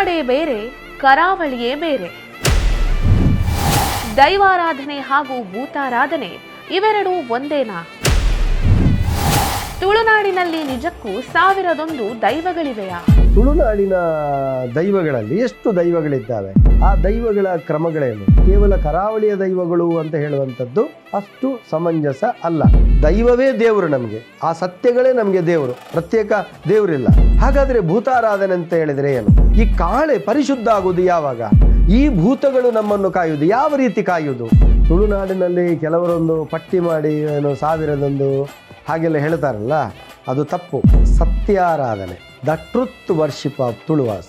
ತುಳುನಾಡೇ ಬೇರೆ ಕರಾವಳಿಯೇ ಬೇರೆ. ದೈವಾರಾಧನೆ ಹಾಗೂ ಭೂತಾರಾಧನೆ ಇವೆರಡೂ ಒಂದೇನಾ ತುಳುನಾಡಿನಲ್ಲಿ ನಿಜಕ್ಕೂ ಸಾವಿರದೊಂದು ದೈವಗಳಿವೆಯಾ? ತುಳುನಾಡಿನ ದೈವಗಳಲ್ಲಿ ಎಷ್ಟು ದೈವಗಳಿದ್ದಾವೆ? ಆ ದೈವಗಳ ಕ್ರಮಗಳೇನು? ಕೇವಲ ಕರಾವಳಿಯ ದೈವಗಳು ಅಂತ ಹೇಳುವಂಥದ್ದು ಅಷ್ಟು ಸಮಂಜಸ ಅಲ್ಲ. ದೈವವೇ ದೇವರು ನಮಗೆ. ಆ ಸತ್ಯಗಳೇ ನಮಗೆ ದೇವರು. ಪ್ರತ್ಯೇಕ ದೇವರಿಲ್ಲ. ಹಾಗಾದರೆ ಭೂತಾರಾಧನೆ ಅಂತ ಹೇಳಿದರೆ ಏನು? ಈ ಕಾಳೆ ಪರಿಶುದ್ಧ ಆಗುವುದು ಯಾವಾಗ? ಈ ಭೂತಗಳು ನಮ್ಮನ್ನು ಕಾಯುವುದು ಯಾವ ರೀತಿ ಕಾಯುವುದು? ತುಳುನಾಡಿನಲ್ಲಿ ಕೆಲವರೊಂದು ಪಟ್ಟಿ ಮಾಡಿ ಏನು ಸಾವಿರದೊಂದು ಹಾಗೆಲ್ಲ ಹೇಳ್ತಾರಲ್ಲ, ಅದು ತಪ್ಪು. ಸತ್ಯಾರಾಧನೆ. The truth worship of Tuluvas.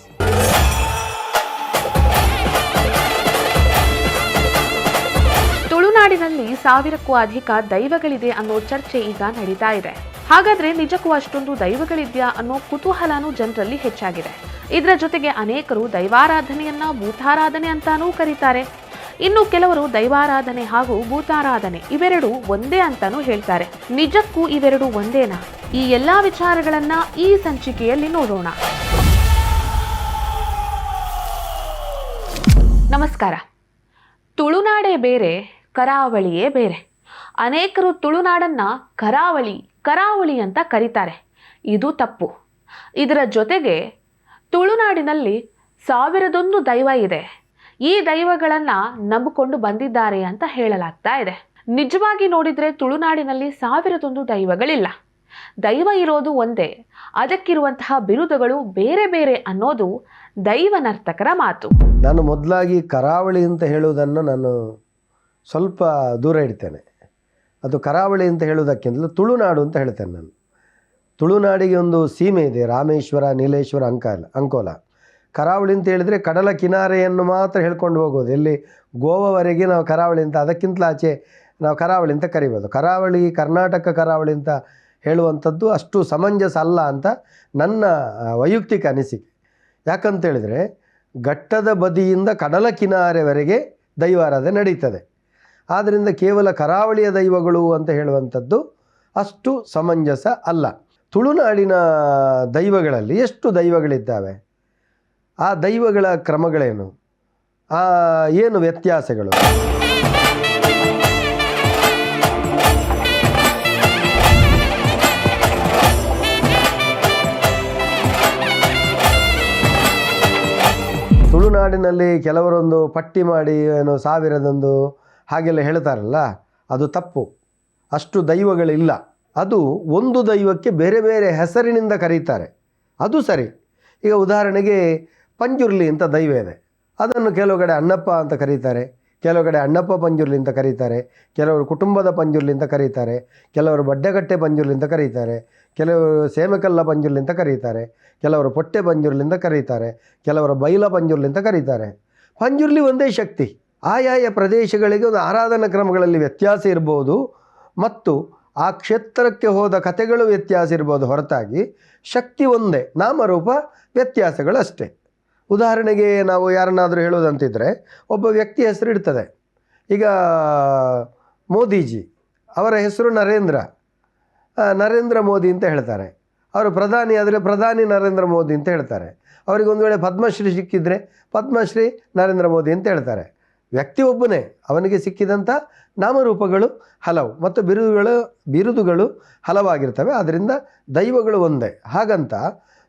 ತುಳುನಾಡಿನಲ್ಲಿ ಸಾವಿರಕ್ಕೂ ಅಧಿಕ ದೈವಗಳಿದೆ ಅನ್ನೋ ಚರ್ಚೆ ಈಗ ನಡೀತಾ ಇದೆ. ಹಾಗಾದ್ರೆ ನಿಜಕ್ಕೂ ಅಷ್ಟೊಂದು ದೈವಗಳಿದ್ಯಾ ಅನ್ನೋ ಕುತೂಹಲನೂ ಜನರಲ್ಲಿ ಹೆಚ್ಚಾಗಿದೆ. ಇದರ ಜೊತೆಗೆ ಅನೇಕರು ದೈವಾರಾಧನೆಯನ್ನ ಭೂತಾರಾಧನೆ ಅಂತಾನೂ ಕರೀತಾರೆ. ಇನ್ನು ಕೆಲವರು ದೈವಾರಾಧನೆ ಹಾಗೂ ಭೂತಾರಾಧನೆ, ಇವೆರಡು ಒಂದೇ ಅಂತಾನೂ ಹೇಳ್ತಾರೆ. ನಿಜಕ್ಕೂ ಇವೆರಡು ಒಂದೇನಾ? ಈ ಎಲ್ಲಾ ವಿಚಾರಗಳನ್ನ ಈ ಸಂಚಿಕೆಯಲ್ಲಿ ನೋಡೋಣ. ನಮಸ್ಕಾರ. ತುಳುನಾಡೇ ಬೇರೆ, ಕರಾವಳಿಯೇ ಬೇರೆ. ಅನೇಕರು ತುಳುನಾಡನ್ನ ಕರಾವಳಿ ಕರಾವಳಿ ಅಂತ ಕರೀತಾರೆ. ಇದು ತಪ್ಪು. ಇದರ ಜೊತೆಗೆ ತುಳುನಾಡಿನಲ್ಲಿ ಸಾವಿರದೊಂದು ದೈವ ಇದೆ. ಈ ದೈವಗಳನ್ನ ನಂಬಿಕೊಂಡು ಬಂದಿದ್ದಾರೆ ಅಂತ ಹೇಳಲಾಗ್ತಾ ಇದೆ. ನಿಜವಾಗಿ ನೋಡಿದ್ರೆ ತುಳುನಾಡಿನಲ್ಲಿ ಸಾವಿರದೊಂದು ದೈವಗಳಿಲ್ಲ. ದೈವ ಇರೋದು ಒಂದೇ, ಅದಕ್ಕಿರುವಂತಹ ಬಿರುದುಗಳು ಬೇರೆ ಬೇರೆ ಅನ್ನೋದು ದೈವ ನರ್ತಕರ ಮಾತು. ನಾನು ಮೊದಲಾಗಿ ಕರಾವಳಿ ಅಂತ ಹೇಳುವುದನ್ನು ನಾನು ಸ್ವಲ್ಪ ದೂರ ಇಡ್ತೇನೆ. ಅದು ಕರಾವಳಿ ಅಂತ ಹೇಳುವುದಕ್ಕಿಂತಲೂ ತುಳುನಾಡು ಅಂತ ಹೇಳ್ತೇನೆ ನಾನು. ತುಳುನಾಡಿಗೆ ಒಂದು ಸೀಮೆ ಇದೆ, ರಾಮೇಶ್ವರ, ನೀಲೇಶ್ವರ ಅಂಕಾಲ ಅಂಕೋಲ. ಕರಾವಳಿ ಅಂತ ಹೇಳಿದರೆ ಕಡಲ ಕಿನಾರೆಯನ್ನು ಮಾತ್ರ ಹೇಳ್ಕೊಂಡು ಹೋಗೋದು. ಎಲ್ಲಿ? ಗೋವಾವರೆಗೆ ನಾವು ಕರಾವಳಿ ಅಂತ, ಅದಕ್ಕಿಂತಲೂ ಆಚೆ ನಾವು ಕರಾವಳಿ ಅಂತ ಕರಿಬೋದು. ಕರಾವಳಿ, ಕರ್ನಾಟಕ ಕರಾವಳಿ ಅಂತ ಹೇಳುವಂಥದ್ದು ಅಷ್ಟು ಸಮಂಜಸ ಅಲ್ಲ ಅಂತ ನನ್ನ ವೈಯಕ್ತಿಕ ಅನಿಸಿಕೆ. ಯಾಕಂತೇಳಿದರೆ ಘಟ್ಟದ ಬದಿಯಿಂದ ಕಡಲ ಕಿನಾರೆವರೆಗೆ ದೈವಾರಾಧನೆ ನಡೀತದೆ. ಆದ್ದರಿಂದ ಕೇವಲ ಕರಾವಳಿಯ ದೈವಗಳು ಅಂತ ಹೇಳುವಂಥದ್ದು ಅಷ್ಟು ಸಮಂಜಸ ಅಲ್ಲ. ತುಳುನಾಡಿನ ದೈವಗಳಲ್ಲಿ ಎಷ್ಟು ದೈವಗಳಿದ್ದಾವೆ? ಆ ದೈವಗಳ ಕ್ರಮಗಳೇನು? ಆ ಏನು ವ್ಯತ್ಯಾಸಗಳು? ತುಳುನಾಡಿನಲ್ಲಿ ಕೆಲವರೊಂದು ಪಟ್ಟಿ ಮಾಡಿ ಏನು ಸಾವಿರದೊಂದು ಹಾಗೆಲ್ಲ ಹೇಳ್ತಾರಲ್ಲ, ಅದು ತಪ್ಪು. ಅಷ್ಟು ದೈವಗಳಿಲ್ಲ. ಅದು ಒಂದು ದೈವಕ್ಕೆ ಬೇರೆ ಬೇರೆ ಹೆಸರಿನಿಂದ ಕರೀತಾರೆ. ಅದು ಸರಿ. ಈಗ ಉದಾಹರಣೆಗೆ ಪಂಜುರ್ಲಿ ಅಂತ ದೈವ ಇದೆ. ಅದನ್ನು ಕೆಲವು ಕಡೆ ಅಣ್ಣಪ್ಪ ಅಂತ ಕರೀತಾರೆ. ಕೆಲವು ಕಡೆ ಅಣ್ಣಪ್ಪ ಪಂಜುರ್ಲಿ ಅಂತ ಕರೀತಾರೆ. ಕೆಲವರು ಕುಟುಂಬದ ಪಂಜುರ್ಲಿ ಅಂತ ಕರೀತಾರೆ. ಕೆಲವರು ಬಡ್ಡೆಗಟ್ಟೆ ಪಂಜುರ್ಲಿ ಅಂತ ಕರೀತಾರೆ. ಕೆಲವರು ಸೇಮಕಲ್ಲ ಪಂಜುರ್ಲಿ ಅಂತ ಕರೀತಾರೆ. ಕೆಲವರು ಪೊಟ್ಟೆ ಪಂಜುರ್ಲಿ ಅಂತ ಕರೀತಾರೆ. ಕೆಲವರು ಬೈಲ ಪಂಜುರ್ಲಿ ಅಂತ ಕರೀತಾರೆ. ಪಂಜುರ್ಲಿ ಒಂದೇ ಶಕ್ತಿ. ಆಯಾಯ ಪ್ರದೇಶಗಳಿಗೆ ಒಂದು ಆರಾಧನಾ ಕ್ರಮಗಳಲ್ಲಿ ವ್ಯತ್ಯಾಸ ಇರ್ಬೋದು. ಮತ್ತು ಆ ಕ್ಷೇತ್ರಕ್ಕೆ ಹೋದ ಕಥೆಗಳು ವ್ಯತ್ಯಾಸ ಇರ್ಬೋದು ಹೊರತಾಗಿ ಶಕ್ತಿ ಒಂದೇ. ನಾಮರೂಪ ವ್ಯತ್ಯಾಸಗಳು ಅಷ್ಟೇ ಉದಾಹರಣೆಗೆ ನಾವು ಯಾರನ್ನಾದರೂ ಹೇಳೋದಂತಿದ್ದರೆ ಒಬ್ಬ ವ್ಯಕ್ತಿ ಹೆಸರು ಇಡ್ತದೆ. ಈಗ ಮೋದಿಜಿ, ಅವರ ಹೆಸರು ನರೇಂದ್ರ. ನರೇಂದ್ರ ಮೋದಿ ಅಂತ ಹೇಳ್ತಾರೆ. ಅವರು ಪ್ರಧಾನಿ ಆದರೆ ಪ್ರಧಾನಿ ನರೇಂದ್ರ ಮೋದಿ ಅಂತ ಹೇಳ್ತಾರೆ. ಅವರಿಗೆ ಒಂದು ವೇಳೆ ಪದ್ಮಶ್ರೀ ಸಿಕ್ಕಿದ್ರೆ ಪದ್ಮಶ್ರೀ ನರೇಂದ್ರ ಮೋದಿ ಅಂತ ಹೇಳ್ತಾರೆ. ವ್ಯಕ್ತಿ ಒಬ್ಬನೇ, ಅವನಿಗೆ ಸಿಕ್ಕಿದಂಥ ನಾಮರೂಪಗಳು ಹಲವು ಮತ್ತು ಬಿರುದುಗಳು ಬಿರುದುಗಳು ಹಲವಾಗಿರ್ತವೆ. ಅದರಿಂದ ದೈವಗಳು ಒಂದೇ. ಹಾಗಂತ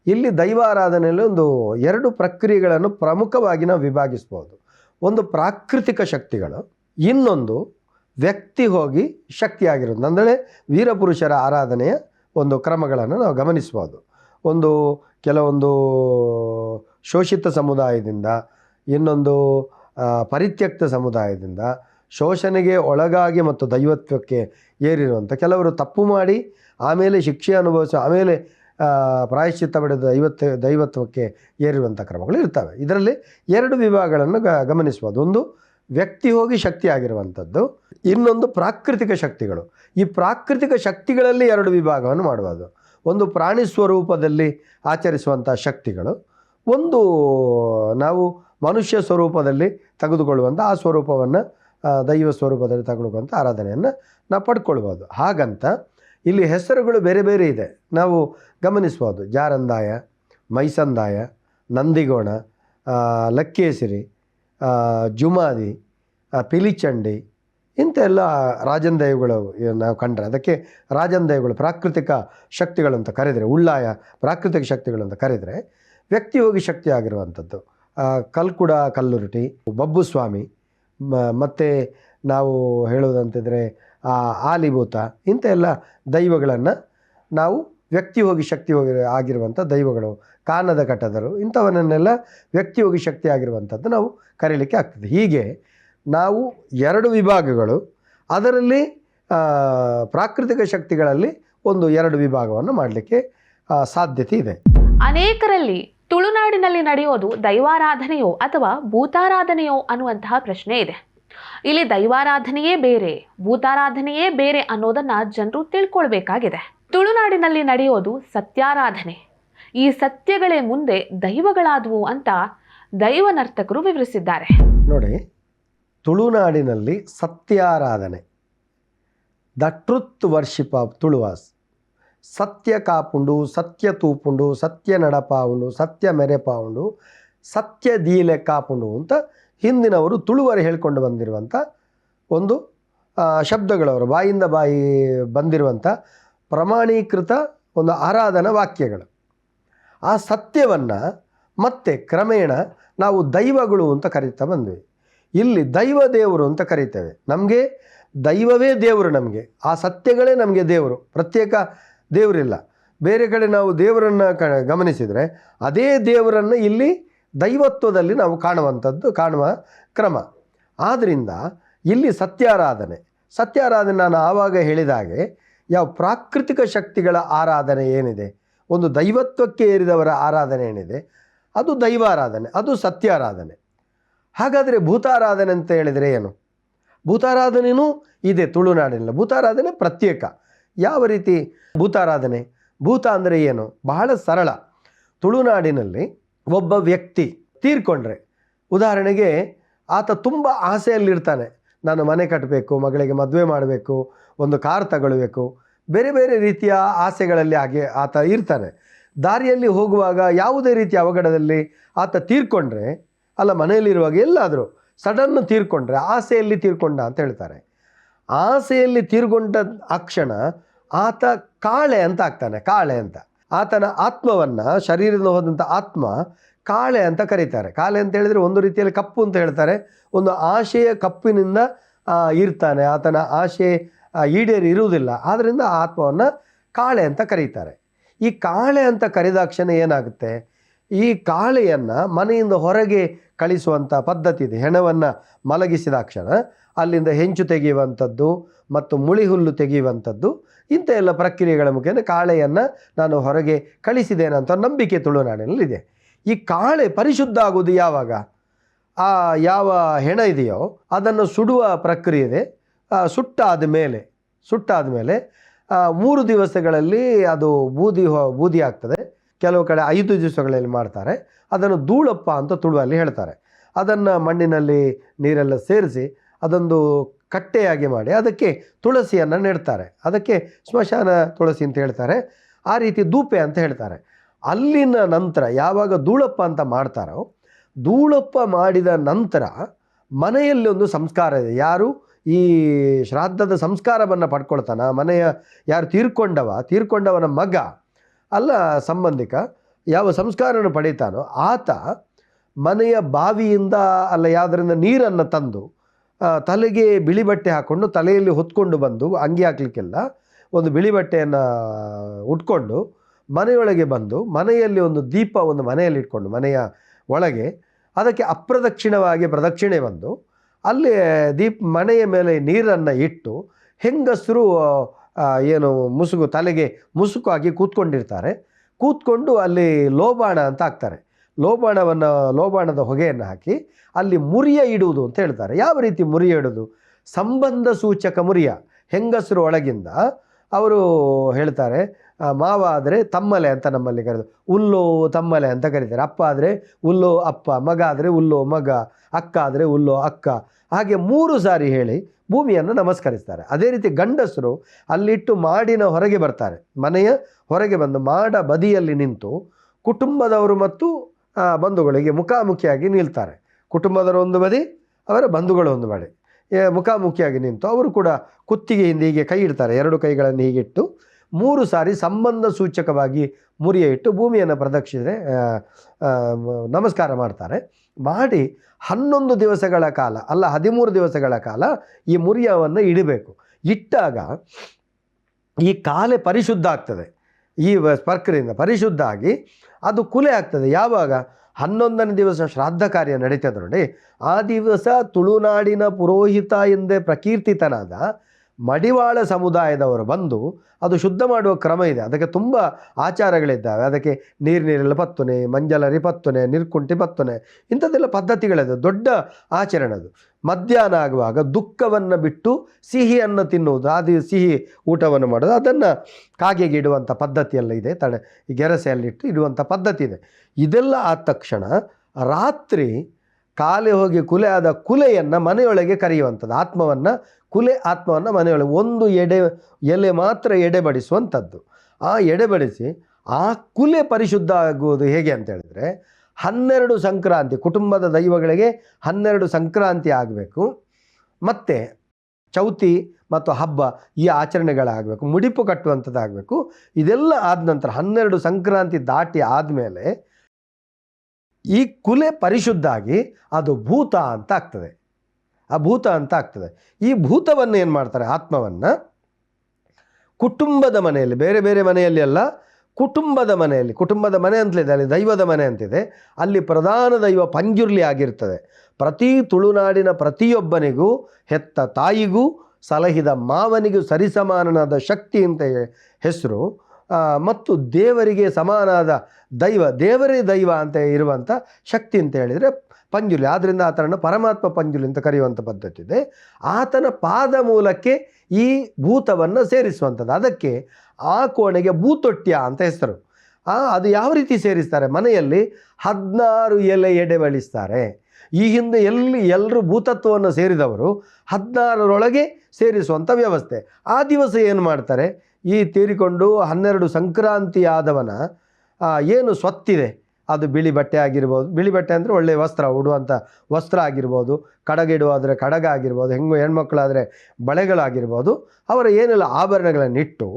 ಇಲ್ಲಿ ದೈವಾರಾಧನೆಯಲ್ಲಿ ಒಂದು ಎರಡು ಪ್ರಕ್ರಿಯೆಗಳನ್ನು ಪ್ರಮುಖವಾಗಿ ನಾವು ವಿಭಾಗಿಸ್ಬೋದು. ಒಂದು ಪ್ರಾಕೃತಿಕ ಶಕ್ತಿಗಳು, ಇನ್ನೊಂದು ವ್ಯಕ್ತಿ ಹೋಗಿ ಶಕ್ತಿಯಾಗಿರೋದು. ಅಂದರೆ ವೀರಪುರುಷರ ಆರಾಧನೆಯ ಒಂದು ಕ್ರಮಗಳನ್ನು ನಾವು ಗಮನಿಸ್ಬೋದು. ಒಂದು ಕೆಲವೊಂದು ಶೋಷಿತ ಸಮುದಾಯದಿಂದ, ಇನ್ನೊಂದು ಪರಿತ್ಯಕ್ತ ಸಮುದಾಯದಿಂದ, ಶೋಷಣೆಗೆ ಒಳಗಾಗಿ ಮತ್ತು ದೈವತ್ವಕ್ಕೆ ಏರಿರುವಂಥ ಕೆಲವರು ತಪ್ಪು ಮಾಡಿ, ಆಮೇಲೆ ಶಿಕ್ಷೆ ಅನುಭವಿಸಿ, ಆಮೇಲೆ ಪ್ರಾಯಶ್ಚಿತ್ತ ಪಡೆದ ದೈವತ್ವ ದೈವತ್ವಕ್ಕೆ ಏರಿರುವಂಥ ಕ್ರಮಗಳು ಇರ್ತವೆ. ಇದರಲ್ಲಿ ಎರಡು ವಿಭಾಗಗಳನ್ನು ಗ, ಗಮನಿಸ್ಬೋದು. ಒಂದು ವ್ಯಕ್ತಿ ಹೋಗಿ ಶಕ್ತಿ ಆಗಿರುವಂಥದ್ದು, ಇನ್ನೊಂದು ಪ್ರಾಕೃತಿಕ ಶಕ್ತಿಗಳು. ಈ ಪ್ರಾಕೃತಿಕ ಶಕ್ತಿಗಳಲ್ಲಿ ಎರಡು ವಿಭಾಗವನ್ನು ಮಾಡ್ಬೋದು ಒಂದು ಪ್ರಾಣಿ ಸ್ವರೂಪದಲ್ಲಿ ಆಚರಿಸುವಂಥ ಶಕ್ತಿಗಳು, ಒಂದು ನಾವು ಮನುಷ್ಯ ಸ್ವರೂಪದಲ್ಲಿ ತೆಗೆದುಕೊಳ್ಳುವಂಥ ಆ ಸ್ವರೂಪವನ್ನು ದೈವ ಸ್ವರೂಪದಲ್ಲಿ ತಗೊಳ್ಳುವಂಥ ಆರಾಧನೆಯನ್ನು ನಾವು ಪಡ್ಕೊಳ್ಬೋದು. ಹಾಗಂತ ಇಲ್ಲಿ ಹೆಸರುಗಳು ಬೇರೆ ಬೇರೆ ಇದೆ. ನಾವು ಗಮನಿಸ್ಬೋದು. ಜಾರಂದಾಯ, ಮೈಸಂದಾಯ, ನಂದಿಗೋಣ ಲಕ್ಕೇಸಿರಿ ಜುಮಾದಿ ಪಿಲಿಚಂಡಿ ಇಂಥೆಲ್ಲ ರಾಜನ್ ನಾವು ಕಂಡ್ರೆ. ಅದಕ್ಕೆ ರಾಜಂದಾಯಗಳು ಪ್ರಾಕೃತಿಕ ಶಕ್ತಿಗಳು ಅಂತ ಕರೆದರೆ, ಉಳ್ಳಾಯ ಪ್ರಾಕೃತಿಕ ಶಕ್ತಿಗಳು ಅಂತ ಕರೆದರೆ ವ್ಯಕ್ತಿ ಹೋಗಿ ಶಕ್ತಿ ಆಗಿರುವಂಥದ್ದು ಕಲ್ಕುಡ, ಕಲ್ಲುರುಟಿ ಬಬ್ಬು ಸ್ವಾಮಿ ಮತ್ತು ನಾವು ಹೇಳೋದಂತಿದ್ರೆ ಆಲಿಭೂತ ಇಂಥ ಎಲ್ಲ ದೈವಗಳನ್ನು ನಾವು ವ್ಯಕ್ತಿ ಹೋಗಿ ಶಕ್ತಿ ಹೋಗಿ ಆಗಿರುವಂಥ ದೈವಗಳು, ಕಾನದ ಕಟ್ಟದರು, ಇಂಥವನ್ನೆಲ್ಲ ವ್ಯಕ್ತಿ ಹೋಗಿ ಶಕ್ತಿ ಆಗಿರುವಂಥದ್ದು ನಾವು ಕರೀಲಿಕ್ಕೆ ಆಗ್ತದೆ. ಹೀಗೆ ನಾವು ಎರಡು ವಿಭಾಗಗಳು, ಅದರಲ್ಲಿ ಪ್ರಾಕೃತಿಕ ಶಕ್ತಿಗಳಲ್ಲಿ ಒಂದು ಎರಡು ವಿಭಾಗವನ್ನು ಮಾಡಲಿಕ್ಕೆ ಸಾಧ್ಯತೆ ಇದೆ. ಅನೇಕರಲ್ಲಿ ತುಳುನಾಡಿನಲ್ಲಿ ನಡೆಯೋದು ದೈವಾರಾಧನೆಯೋ ಅಥವಾ ಭೂತಾರಾಧನೆಯೋ ಅನ್ನುವಂತಹ ಪ್ರಶ್ನೆ ಇದೆ. ಇಲ್ಲಿ ದೈವಾರಾಧನೆಯೇ ಬೇರೆ, ಭೂತಾರಾಧನೆಯೇ ಬೇರೆ ಅನ್ನೋದನ್ನ ಜನರು ತಿಳ್ಕೊಳ್ಬೇಕಾಗಿದೆ. ತುಳುನಾಡಿನಲ್ಲಿ ನಡೆಯೋದು ಸತ್ಯಾರಾಧನೆ. ಈ ಸತ್ಯಗಳೇ ಮುಂದೆ ದೈವಗಳಾದವು ಅಂತ ದೈವ ನರ್ತಕರು ವಿವರಿಸಿದ್ದಾರೆ. ನೋಡಿ, ತುಳುನಾಡಿನಲ್ಲಿ ಸತ್ಯಾರಾಧನೆ. The truth worship of Tuluvas. ಸತ್ಯ ಕಾಪುಂಡು, ಸತ್ಯ ತೂಪುಂಡು, ಸತ್ಯ ನಡಪಾವುಂಡು, ಸತ್ಯ ಮೆರೆಪಾವುಂಡು, ಸತ್ಯ ದೀಲೆ ಕಾಪುಂಡು ಅಂತ ಹಿಂದಿನವರು ತುಳುವರೆ ಹೇಳ್ಕೊಂಡು ಬಂದಿರುವಂಥ ಒಂದು ಶಬ್ದಗಳವರು, ಬಾಯಿಂದ ಬಾಯಿ ಬಂದಿರುವಂಥ ಪ್ರಮಾಣೀಕೃತ ಒಂದು ಆರಾಧನಾ ವಾಕ್ಯಗಳು. ಆ ಸತ್ಯವನ್ನು ಮತ್ತೆ ಕ್ರಮೇಣ ನಾವು ದೈವಗಳು ಅಂತ ಕರೀತಾ ಬಂದ್ವಿ. ಇಲ್ಲಿ ದೈವ ದೇವರು ಅಂತ ಕರೀತೇವೆ. ನಮಗೆ ದೈವವೇ ದೇವರು ನಮಗೆ. ಆ ಸತ್ಯಗಳೇ ನಮಗೆ ದೇವರು. ಪ್ರತ್ಯೇಕ ದೇವರಿಲ್ಲ. ಬೇರೆ ಕಡೆ ನಾವು ದೇವರನ್ನು ಕ, ಗಮನಿಸಿದರೆ ಅದೇ ದೇವರನ್ನು ಇಲ್ಲಿ ದೈವತ್ವದಲ್ಲಿ ನಾವು ಕಾಣುವಂಥದ್ದು, ಕಾಣುವ ಕ್ರಮ. ಆದ್ದರಿಂದ ಇಲ್ಲಿ ಸತ್ಯಾರಾಧನೆ. ಸತ್ಯಾರಾಧನೆ ನಾನು ಆವಾಗ ಹೇಳಿದಾಗೆ ಯಾವ ಪ್ರಾಕೃತಿಕ ಶಕ್ತಿಗಳ ಆರಾಧನೆ ಏನಿದೆ? ಒಂದು ದೈವತ್ವಕ್ಕೆ ಏರಿದವರ ಆರಾಧನೆ ಏನಿದೆ? ಅದು ದೈವಾರಾಧನೆ, ಅದು ಸತ್ಯಾರಾಧನೆ. ಹಾಗಾದರೆ ಭೂತಾರಾಧನೆ ಅಂತ ಹೇಳಿದರೆ ಏನು? ಭೂತಾರಾಧನೆಯೂ ಇದೆ ತುಳುನಾಡಿನಲ್ಲಿ. ಭೂತಾರಾಧನೆ ಪ್ರತ್ಯೇಕ. ಯಾವ ರೀತಿ ಭೂತಾರಾಧನೆ? ಭೂತ ಅಂದರೆ ಏನು? ಬಹಳ ಸರಳ. ತುಳುನಾಡಿನಲ್ಲಿ ಒಬ್ಬ ವ್ಯಕ್ತಿ ತೀರ್ಕೊಂಡ್ರೆ. ಉದಾಹರಣೆಗೆ ಆತ ತುಂಬ ಆಸೆಯಲ್ಲಿರ್ತಾನೆ. ನಾನು ಮನೆ ಕಟ್ಟಬೇಕು ಮಗಳಿಗೆ ಮದುವೆ ಮಾಡಬೇಕು, ಒಂದು ಕಾರ್ ತಗೊಳ್ಬೇಕು. ಬೇರೆ ಬೇರೆ ರೀತಿಯ ಆಸೆಗಳಲ್ಲಿ ಹಾಗೆ ಆತ ಇರ್ತಾನೆ. ದಾರಿಯಲ್ಲಿ ಹೋಗುವಾಗ ಯಾವುದೇ ರೀತಿಯ ಅವಘಡದಲ್ಲಿ ಆತ ತೀರ್ಕೊಂಡ್ರೆ, ಅಲ್ಲ ಮನೆಯಲ್ಲಿರುವಾಗ ಎಲ್ಲಾದರೂ ಸಡನ್ ತೀರ್ಕೊಂಡ್ರೆ, ಆಸೆಯಲ್ಲಿ ತೀರ್ಕೊಂಡ ಅಂತ ಹೇಳ್ತಾರೆ. ಆಸೆಯಲ್ಲಿ ತೀರ್ಕೊಂಡ ಆ ಕ್ಷಣ ಆತ ಕಾಳೆ ಅಂತ ಆಗ್ತಾನೆ, ಕಾಳೆ ಅಂತ. ಆತನ ಆತ್ಮವನ್ನು, ಶರೀರದಿಂದ ಹೋದಂಥ ಆತ್ಮ ಕಾಳೆ ಅಂತ ಕರೀತಾರೆ. ಕಾಳೆ ಅಂತ ಹೇಳಿದರೆ ಒಂದು ರೀತಿಯಲ್ಲಿ ಕಪ್ಪು ಅಂತ ಹೇಳ್ತಾರೆ. ಒಂದು ಆಶೆಯ ಕಪ್ಪಿನಿಂದ ಇರ್ತಾನೆ. ಆತನ ಆಶೆ ಈಡೇರಿ ಇರುವುದಿಲ್ಲ. ಆದ್ದರಿಂದ ಆ ಆತ್ಮವನ್ನು ಕಾಳೆ ಅಂತ ಕರೀತಾರೆ. ಈ ಕಾಳೆ ಅಂತ ಕರೆದಾಕ್ಷಣ ಏನಾಗುತ್ತೆ? ಈ ಕಾಳೆಯನ್ನು ಮನೆಯಿಂದ ಹೊರಗೆ ಕಳಿಸುವಂಥ ಪದ್ಧತಿ ಇದೆ. ಹೆಣವನ್ನು ಮಲಗಿಸಿದಾಕ್ಷಣ ಅಲ್ಲಿಂದ ಹೆಂಚು ತೆಗೆಯುವಂಥದ್ದು ಮತ್ತು ಮುಳಿ ಹುಲ್ಲು ತೆಗೆಯುವಂಥದ್ದು, ಇಂಥ ಎಲ್ಲ ಪ್ರಕ್ರಿಯೆಗಳ ಮುಖೇನ ಕಾಳೆಯನ್ನು ನಾನು ಹೊರಗೆ ಕಳಿಸಿದ್ದೇನೆ ಅಂತ ನಂಬಿಕೆ ತುಳುನಾಡಿನಲ್ಲಿದೆ. ಈ ಕಾಳೆ ಪರಿಶುದ್ಧ ಆಗುವುದು ಯಾವಾಗ? ಆ ಯಾವ ಹೆಣ ಇದೆಯೋ ಅದನ್ನು ಸುಡುವ ಪ್ರಕ್ರಿಯೆ ಇದೆ. ಸುಟ್ಟಾದ ಮೇಲೆ ಸುಟ್ಟಾದ ಮೇಲೆ ಮೂರು ದಿವಸಗಳಲ್ಲಿ ಅದು ಬೂದಿ ಹೊ, ಬೂದಿ ಆಗ್ತದೆ. ಕೆಲವು ಕಡೆ ಐದು ದಿವಸಗಳಲ್ಲಿ ಮಾಡ್ತಾರೆ. ಅದನ್ನು ಧೂಳಪ್ಪ ಅಂತ ತುಳುವಲ್ಲಿ ಹೇಳ್ತಾರೆ. ಅದನ್ನು ಮಣ್ಣಿನಲ್ಲಿ ನೀರೆಲ್ಲ ಸೇರಿಸಿ ಅದೊಂದು ಕಟ್ಟೆಯಾಗಿ ಮಾಡಿ ಅದಕ್ಕೆ ತುಳಸಿಯನ್ನು ನೆಡ್ತಾರೆ. ಅದಕ್ಕೆ ಸ್ಮಶಾನ ತುಳಸಿ ಅಂತ ಹೇಳ್ತಾರೆ. ಆ ರೀತಿ ದೂಪೆ ಅಂತ ಹೇಳ್ತಾರೆ. ಅಲ್ಲಿನ ನಂತರ ಯಾವಾಗ ಧೂಳಪ್ಪ ಅಂತ ಮಾಡ್ತಾರೋ, ಧೂಳಪ್ಪ ಮಾಡಿದ ನಂತರ ಮನೆಯಲ್ಲಿ ಒಂದು ಸಂಸ್ಕಾರ ಇದೆ. ಯಾರು ಈ ಶ್ರಾದ್ದದ ಸಂಸ್ಕಾರವನ್ನು ಪಡ್ಕೊಳ್ತಾನ, ಮನೆಯ ಯಾರು ತೀರ್ಕೊಂಡವ, ತೀರ್ಕೊಂಡವನ ಮಗ ಅಲ್ಲ ಸಂಬಂಧಿಕ, ಯಾವ ಸಂಸ್ಕಾರವನ್ನು ಪಡೀತಾನೋ ಆತ ಮನೆಯ ಬಾವಿಯಿಂದ ಅಲ್ಲ ಯಾವುದರಿಂದ ನೀರನ್ನು ತಂದು ತಲೆಗೆ ಬಿಳಿ ಬಟ್ಟೆ ಹಾಕ್ಕೊಂಡು ತಲೆಯಲ್ಲಿ ಹೊತ್ಕೊಂಡು ಬಂದು ಅಂಗಿ ಹಾಕ್ಲಿಕ್ಕೆಲ್ಲ ಒಂದು ಬಿಳಿ ಬಟ್ಟೆಯನ್ನು ಉಟ್ಕೊಂಡು ಮನೆಯೊಳಗೆ ಬಂದು ಮನೆಯಲ್ಲಿ ಒಂದು ದೀಪ ಒಂದು ಮನೆಯಲ್ಲಿ ಇಟ್ಕೊಂಡು ಮನೆಯ ಒಳಗೆ ಅದಕ್ಕೆ ಅಪ್ರದಕ್ಷಿಣವಾಗಿ ಪ್ರದಕ್ಷಿಣೆ ಬಂದು ಅಲ್ಲಿ ದೀಪ್ ಮನೆಯ ಮೇಲೆ ನೀರನ್ನು ಇಟ್ಟು ಹೆಂಗಸರು ಏನು ಮುಸುಗು ತಲೆಗೆ ಮುಸುಕು ಹಾಕಿ ಕೂತ್ಕೊಂಡಿರ್ತಾರೆ. ಕೂತ್ಕೊಂಡು ಅಲ್ಲಿ ಲೋಬಾಣ ಅಂತ ಹಾಕ್ತಾರೆ. ಲೋಬಾಣವನ್ನು, ಲೋಬಾಣದ ಹೊಗೆಯನ್ನು ಹಾಕಿ ಅಲ್ಲಿ ಮುರಿಯ ಇಡುವುದು ಅಂತ ಹೇಳ್ತಾರೆ. ಯಾವ ರೀತಿ ಮುರಿಯ ಇಡೋದು ಸಂಬಂಧ ಸೂಚಕ ಮುರಿಯ, ಹೆಂಗಸರು ಒಳಗಿಂದ. ಅವರು ಹೇಳ್ತಾರೆ ಮಾವ ಆದರೆ ತಮ್ಮಲೆ ಅಂತ ನಮ್ಮಲ್ಲಿ ಕರೆದು, ಉಲ್ಲೋ ತಮ್ಮಲೆ ಅಂತ ಕರೀತಾರೆ. ಅಪ್ಪ ಆದರೆ ಉಲ್ಲೋ ಅಪ್ಪ, ಮಗ ಆದರೆ ಉಲ್ಲೋ ಮಗ, ಅಕ್ಕ ಆದರೆ ಉಲ್ಲೋ ಅಕ್ಕ. ಹಾಗೆ ಮೂರು ಸಾರಿ ಹೇಳಿ ಭೂಮಿಯನ್ನು ನಮಸ್ಕರಿಸ್ತಾರೆ. ಅದೇ ರೀತಿ ಗಂಡಸರು ಅಲ್ಲಿಟ್ಟು ಮಾಡಿನ ಹೊರಗೆ ಬರ್ತಾರೆ. ಮನೆಯ ಹೊರಗೆ ಬಂದು ಮಾಡ ಬದಿಯಲ್ಲಿ ನಿಂತು ಕುಟುಂಬದವರು ಮತ್ತು ಬಂಧುಗಳಿಗೆ ಮುಖಾಮುಖಿಯಾಗಿ ನಿಲ್ತಾರೆ. ಕುಟುಂಬದವರು ಒಂದು ಬದಿ, ಅವರ ಬಂಧುಗಳು ಒಂದು ಬದಿ. ಮುಖಾಮುಖಿಯಾಗಿ ನಿಂತು ಅವರು ಕೂಡ ಕುತ್ತಿಗೆಯಿಂದ ಹೀಗೆ ಕೈ ಇಡ್ತಾರೆ. ಎರಡು ಕೈಗಳನ್ನು ಹೀಗಿಟ್ಟು ಮೂರು ಸಾರಿ ಸಂಬಂಧ ಸೂಚಕವಾಗಿ ಮುರಿಯ ಇಟ್ಟು ಭೂಮಿಯನ್ನು ಪ್ರದಕ್ಷಿಣೆ ನಮಸ್ಕಾರ ಮಾಡ್ತಾರೆ. ಮಾಡಿ ಹನ್ನೊಂದು ದಿವಸಗಳ ಕಾಲ, ಅಲ್ಲ ಹದಿಮೂರು ದಿವಸಗಳ ಕಾಲ ಈ ಮುರಿಯವನ್ನು ಇಡಬೇಕು. ಇಟ್ಟಾಗ ಈ ಕಾಲೆ ಪರಿಶುದ್ಧ ಆಗ್ತದೆ. ಈ ಸ್ಪರ್ಕರಿಂದ ಪರಿಶುದ್ಧ ಆಗಿ ಅದು ಕುಲೆ ಆಗ್ತದೆ. ಯಾವಾಗ? ಹನ್ನೊಂದನೇ ದಿವಸ ಶ್ರಾದ್ದ ಕಾರ್ಯ ನಡೀತದೆ ನೋಡಿ. ಆ ದಿವಸ ತುಳುನಾಡಿನ ಪುರೋಹಿತ ಎಂದೇ ಪ್ರಕೀರ್ತಿತನಾದ ಮಡಿವಾಳ ಸಮುದಾಯದವರು ಬಂದು ಅದು ಶುದ್ಧ ಮಾಡುವ ಕ್ರಮ ಇದೆ. ಅದಕ್ಕೆ ತುಂಬ ಆಚಾರಗಳಿದ್ದಾವೆ. ಅದಕ್ಕೆ ನೀರು ನೀರೆಲ್ಲ ಪತ್ತುನೆ, ಮಂಜಲರಿ ಪತ್ತುನೆ ನಿರ್ಕುಂಟಿ ಪತ್ತುನೆ, ಇಂಥದ್ದೆಲ್ಲ ಪದ್ಧತಿಗಳಿದೆ ದೊಡ್ಡ ಆಚರಣೆ ಅದು. ಮಧ್ಯಾಹ್ನ ಆಗುವಾಗ ದುಃಖವನ್ನು ಬಿಟ್ಟು ಸಿಹಿಯನ್ನು ತಿನ್ನುವುದು. ಅದು ಸಿಹಿ ಊಟವನ್ನು ಮಾಡೋದು ಅದನ್ನು ಕಾಗೆಗೆ ಇಡುವಂಥ ಪದ್ಧತಿಯೆಲ್ಲ ಇದೆ. ತಡೆ ಗೆರಸೆಯಲ್ಲಿಟ್ಟು ಇಡುವಂಥ ಪದ್ಧತಿ ಇದೆ. ಇದೆಲ್ಲ ಆದ ತಕ್ಷಣ ರಾತ್ರಿ ಕಾಲೆ ಹೋಗಿ ಕುಲೆ ಆದ ಕುಲೆಯನ್ನು ಮನೆಯೊಳಗೆ ಕರೆಯುವಂಥದ್ದು. ಆತ್ಮವನ್ನು, ಕುಲೆ ಆತ್ಮವನ್ನು ಮನೆಯೊಳಗೆ ಒಂದು ಎಡೆ, ಎಲೆ ಮಾತ್ರ ಎಡೆಬಡಿಸುವಂಥದ್ದು. ಆ ಎಡೆಬಡಿಸಿ ಆ ಕುಲೆ ಪರಿಶುದ್ಧ ಆಗುವುದು ಹೇಗೆ ಅಂತ ಹೇಳಿದರೆ, ಹನ್ನೆರಡು ಸಂಕ್ರಾಂತಿ, ಕುಟುಂಬದ ದೈವಗಳಿಗೆ ಹನ್ನೆರಡು ಸಂಕ್ರಾಂತಿ ಆಗಬೇಕು. ಮತ್ತು ಚೌತಿ ಮತ್ತು ಹಬ್ಬ ಈ ಆಚರಣೆಗಳಾಗಬೇಕು. ಮುಡಿಪು ಕಟ್ಟುವಂಥದ್ದಾಗಬೇಕು. ಇದೆಲ್ಲ ಆದ ನಂತರ ಹನ್ನೆರಡು ಸಂಕ್ರಾಂತಿ ದಾಟಿ ಆದಮೇಲೆ ಈ ಕುಲೆ ಪರಿಶುದ್ಧಾಗಿ ಅದು ಭೂತ ಅಂತ ಆಗ್ತದೆ. ಆ ಭೂತ ಅಂತ ಆಗ್ತದೆ. ಈ ಭೂತವನ್ನು ಏನು ಮಾಡ್ತಾರೆ? ಆತ್ಮವನ್ನು ಕುಟುಂಬದ ಮನೆಯಲ್ಲಿ, ಬೇರೆ ಬೇರೆ ಮನೆಯಲ್ಲಿ ಅಲ್ಲ, ಕುಟುಂಬದ ಮನೆಯಲ್ಲಿ, ಕುಟುಂಬದ ಮನೆ ಅಂತಲಿದೆ ಅಲ್ಲಿ ದೈವದ ಮನೆ ಅಂತಿದೆ, ಅಲ್ಲಿ ಪ್ರಧಾನ ದೈವ ಪಂಜುರ್ಲಿ ಆಗಿರ್ತದೆ. ಪ್ರತಿ ತುಳುನಾಡಿನ ಪ್ರತಿಯೊಬ್ಬನಿಗೂ, ಹೆತ್ತ ತಾಯಿಗೂ, ಸಲಹಿದ ಮಾವನಿಗೂ ಸರಿಸಮಾನನಾದ ಶಕ್ತಿ ಅಂತ ಹೆಸರು. ಮತ್ತು ದೇವರಿಗೆ ಸಮಾನಾದ ದೈವ, ದೇವರೇ ದೈವ ಅಂತ ಇರುವಂಥ ಶಕ್ತಿ ಅಂತ ಹೇಳಿದರೆ ಪಂಜುಲಿ. ಆದ್ದರಿಂದ ಆತನನ್ನು ಪರಮಾತ್ಮ ಪಂಜುಲಿ ಅಂತ ಕರೆಯುವಂಥ ಪದ್ಧತಿ ಇದೆ. ಆತನ ಪಾದ ಮೂಲಕ್ಕೆ ಈ ಭೂತವನ್ನು ಸೇರಿಸುವಂಥದ್ದು. ಅದಕ್ಕೆ ಆ ಕೋಣೆಗೆ ಭೂತೊಟ್ಯ ಅಂತ ಹೆಸರು. ಅದು ಯಾವ ರೀತಿ ಸೇರಿಸ್ತಾರೆ? ಮನೆಯಲ್ಲಿ ಹದಿನಾರು ಎಲೆ ಎಡೆ ಬಳಿಸ್ತಾರೆ ಈ ಹಿಂದೆ ಎಲ್ಲಿ ಎಲ್ಲರೂ ಭೂತತ್ವವನ್ನು ಸೇರಿದವರು ಹದಿನಾರರೊಳಗೆ ಸೇರಿಸುವಂಥ ವ್ಯವಸ್ಥೆ. ಆ ದಿವಸ ಏನು ಮಾಡ್ತಾರೆ? ಈ ತೀರಿಕೊಂಡು ಹನ್ನೆರಡು ಸಂಕ್ರಾಂತಿ ಆದವನ ಏನು ಸ್ವತ್ತಿದೆ? ಅದು ಬಿಳಿ ಬಟ್ಟೆ ಆಗಿರ್ಬೋದು. ಬಿಳಿ ಬಟ್ಟೆ ಅಂದರೆ ಒಳ್ಳೆಯ ವಸ್ತ್ರ ಉಡುವಂಥ ವಸ್ತ್ರ ಆಗಿರ್ಬೋದು. ಕಡಗಿಡುವಾದರೆ ಕಡಗ ಆಗಿರ್ಬೋದು. ಹೆಂಗು ಹೆಣ್ಮಕ್ಳಾದರೆ ಬಳೆಗಳಾಗಿರ್ಬೋದು. ಅವರ ಏನೆಲ್ಲ ಆಭರಣಗಳನ್ನಿಟ್ಟು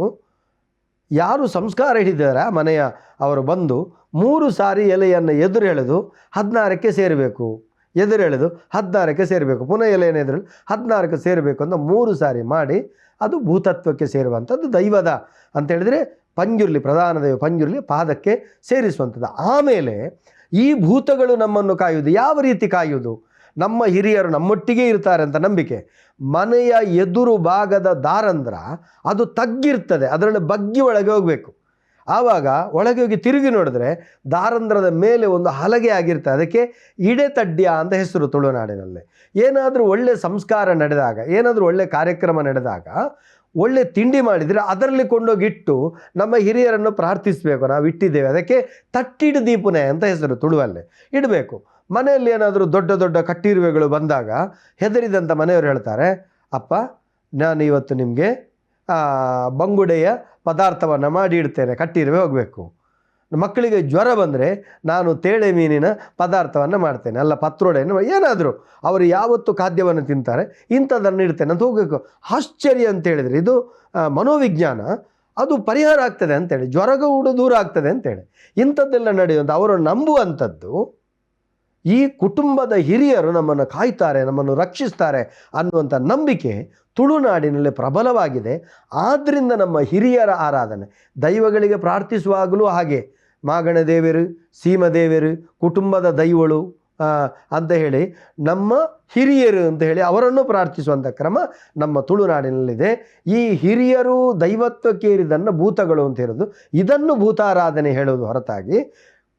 ಯಾರು ಸಂಸ್ಕಾರ ಹಿಡಿದಾರ, ಮನೆಯ ಅವರು ಬಂದು ಮೂರು ಸಾರಿ ಎಲೆಯನ್ನು ಎದುರು ಎಳೆದು ಹದಿನಾರಕ್ಕೆ ಸೇರಬೇಕು. ಎದುರೆಳೆದು ಹದಿನಾರಕ್ಕೆ ಸೇರಬೇಕು. ಪುನಃ ಎಲೆಯನ್ನು ಎದುರು ಹದಿನಾರಕ್ಕೆ ಸೇರಬೇಕು ಅಂತ ಮೂರು ಸಾರಿ ಮಾಡಿ ಅದು ಭೂತತ್ವಕ್ಕೆ ಸೇರುವಂಥದ್ದು, ದೈವದ ಅಂತ ಹೇಳಿದರೆ ಪಂಜುರ್ಲಿ, ಪ್ರಧಾನ ದೈವ ಪಂಜುರ್ಲಿ ಪಾದಕ್ಕೆ ಸೇರಿಸುವಂಥದ್ದು. ಆಮೇಲೆ ಈ ಭೂತಗಳು ನಮ್ಮನ್ನು ಕಾಯುವುದು, ಯಾವ ರೀತಿ ಕಾಯುವುದು? ನಮ್ಮ ಹಿರಿಯರು ನಮ್ಮೊಟ್ಟಿಗೆ ಇರ್ತಾರೆ ಅಂತ ನಂಬಿಕೆ. ಮನೆಯ ಎದುರು ಭಾಗದ ದಾರಂದ್ರ ಅದು ತಗ್ಗಿರ್ತದೆ, ಅದರಲ್ಲಿ ಬಗ್ಗಿ ಒಳಗೆ ಹೋಗಬೇಕು. ಆವಾಗ ಒಳಗೆ ಹೋಗಿ ತಿರುಗಿ ನೋಡಿದ್ರೆ ದಾರಂಧ್ರದ ಮೇಲೆ ಒಂದು ಹಲಗೆ ಆಗಿರ್ತದೆ ಅದಕ್ಕೆ ಇಡೆತಡ್ಯ ಅಂತ ಹೆಸರು ತುಳುನಾಡಿನಲ್ಲಿ ಏನಾದರೂ ಒಳ್ಳೆ ಸಂಸ್ಕಾರ ನಡೆದಾಗ, ಏನಾದರೂ ಒಳ್ಳೆ ಕಾರ್ಯಕ್ರಮ ನಡೆದಾಗ, ಒಳ್ಳೆ ತಿಂಡಿ ಮಾಡಿದರೆ ಅದರಲ್ಲಿ ಕೊಂಡೋಗಿಟ್ಟು ನಮ್ಮ ಹಿರಿಯರನ್ನು ಪ್ರಾರ್ಥಿಸಬೇಕು. ನಾವು ಇಟ್ಟಿದ್ದೇವೆ. ಅದಕ್ಕೆ ತಟ್ಟಿಡು ದೀಪನೆ ಅಂತ ಹೆಸರು ತುಳುವಲ್ಲಿ ಇಡಬೇಕು. ಮನೆಯಲ್ಲಿ ಏನಾದರೂ ದೊಡ್ಡ ದೊಡ್ಡ ಕಟ್ಟಿರುವೆಗಳು ಬಂದಾಗ ಹೆದರಿದಂಥ ಮನೆಯವರು ಹೇಳ್ತಾರೆ, ಅಪ್ಪ ನಾನು ಇವತ್ತು ನಿಮಗೆ ಬಂಗುಡೆಯ ಪದಾರ್ಥವನ್ನು ಮಾಡಿ ಇಡ್ತೇನೆ, ಕಟ್ಟಿರುವೆ ಹೋಗಬೇಕು. ಮಕ್ಕಳಿಗೆ ಜ್ವರ ಬಂದರೆ ನಾನು ತೇಳೆ ಮೀನಿನ ಪದಾರ್ಥವನ್ನು ಮಾಡ್ತೇನೆ. ಅಲ್ಲ ಪತ್ರೊಡೆಯನ್ನು ಏನಾದರೂ ಅವರು ಯಾವತ್ತು ಖಾದ್ಯವನ್ನು ತಿಂತಾರೆ ಇಂಥದ್ದನ್ನು ಇಡ್ತೇನೆ ಅಂತ ಹೋಗಬೇಕು. ಆಶ್ಚರ್ಯ ಅಂತ ಹೇಳಿದರೆ ಇದು ಮನೋವಿಜ್ಞಾನ, ಅದು ಪರಿಹಾರ ಆಗ್ತದೆ ಅಂತೇಳಿ. ಜ್ವರಗೂಡು ದೂರ ಆಗ್ತದೆ ಅಂತೇಳಿ. ಇಂಥದ್ದೆಲ್ಲ ನಡೆಯುವಂಥ ಅವರು ನಂಬುವಂಥದ್ದು ಈ ಕುಟುಂಬದ ಹಿರಿಯರು ನಮ್ಮನ್ನು ಕಾಯ್ತಾರೆ, ನಮ್ಮನ್ನು ರಕ್ಷಿಸ್ತಾರೆ ಅನ್ನುವಂಥ ನಂಬಿಕೆ ತುಳುನಾಡಿನಲ್ಲಿ ಪ್ರಬಲವಾಗಿದೆ. ಆದ್ದರಿಂದ ನಮ್ಮ ಹಿರಿಯರ ಆರಾಧನೆ. ದೈವಗಳಿಗೆ ಪ್ರಾರ್ಥಿಸುವಾಗಲೂ ಹಾಗೆ. ಮಾಗಣ ದೇವರು ಸೀಮದೇವರು ಕುಟುಂಬದ ದೈವಳು ಅಂತ ಹೇಳಿ ನಮ್ಮ ಹಿರಿಯರು ಅಂತ ಹೇಳಿ ಅವರನ್ನು ಪ್ರಾರ್ಥಿಸುವಂಥ ಕ್ರಮ ನಮ್ಮ ತುಳುನಾಡಿನಲ್ಲಿದೆ. ಈ ಹಿರಿಯರು ದೈವತ್ವಕ್ಕೇರಿದನ್ನು ಭೂತಗಳು ಅಂತ ಹೇಳೋದು. ಇದನ್ನು ಭೂತಾರಾಧನೆ ಹೇಳೋದು ಹೊರತಾಗಿ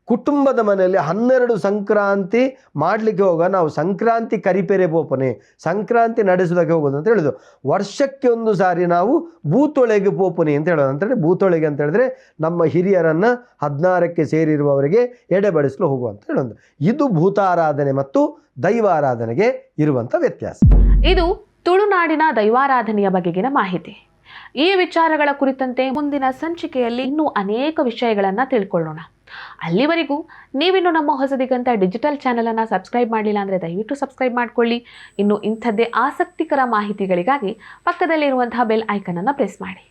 ಕುಟುಂಬದ ಮನೆಯಲ್ಲಿ ಹನ್ನೆರಡು ಸಂಕ್ರಾಂತಿ ಮಾಡಲಿಕ್ಕೆ ಹೋಗ, ನಾವು ಸಂಕ್ರಾಂತಿ ಕರಿಪೆರೆ ಪೋಪನೆ, ಸಂಕ್ರಾಂತಿ ನಡೆಸೋದಕ್ಕೆ ಹೋಗೋದು ಅಂತ ಹೇಳೋದು ವರ್ಷಕ್ಕೆ ಒಂದು ಸಾರಿ ನಾವು ಭೂತೊಳೆಗೆ ಪೋಪನೆ ಅಂತ ಹೇಳೋದು. ಅಂತೇಳಿ ಭೂತೊಳೆಗೆ ಅಂತ ಹೇಳಿದ್ರೆ ನಮ್ಮ ಹಿರಿಯರನ್ನು ಹದಿನಾರಕ್ಕೆ ಸೇರಿರುವವರಿಗೆ ಎಡೆಬಡಿಸಲು ಹೋಗುವಂತ ಹೇಳೋದು. ಇದು ಭೂತಾರಾಧನೆ ಮತ್ತು ದೈವಾರಾಧನೆಗೆ ಇರುವಂಥ ವ್ಯತ್ಯಾಸ. ಇದು ತುಳುನಾಡಿನ ದೈವಾರಾಧನೆಯ ಬಗೆಗಿನ ಮಾಹಿತಿ. ಈ ವಿಚಾರಗಳ ಕುರಿತಂತೆ ಮುಂದಿನ ಸಂಚಿಕೆಯಲ್ಲಿ ಇನ್ನೂ ಅನೇಕ ವಿಷಯಗಳನ್ನು ತಿಳ್ಕೊಳ್ಳೋಣ. ಅಲ್ಲಿವರೆಗೂ ನೀವಿನ್ನು ನಮ್ಮ ಹೊಸದಿಗಂತ ಡಿಜಿಟಲ್ ಚಾನಲನ್ನು ಸಬ್ಸ್ಕ್ರೈಬ್ ಮಾಡಲಿಲ್ಲ ಅಂದರೆ ದಯವಿಟ್ಟು ಸಬ್ಸ್ಕ್ರೈಬ್ ಮಾಡಿಕೊಳ್ಳಿ. ಇನ್ನು ಇಂಥದ್ದೇ ಆಸಕ್ತಿಕರ ಮಾಹಿತಿಗಳಿಗಾಗಿ ಪಕ್ಕದಲ್ಲಿರುವಂತಹ ಬೆಲ್ ಐಕನನ್ನು ಪ್ರೆಸ್ ಮಾಡಿ.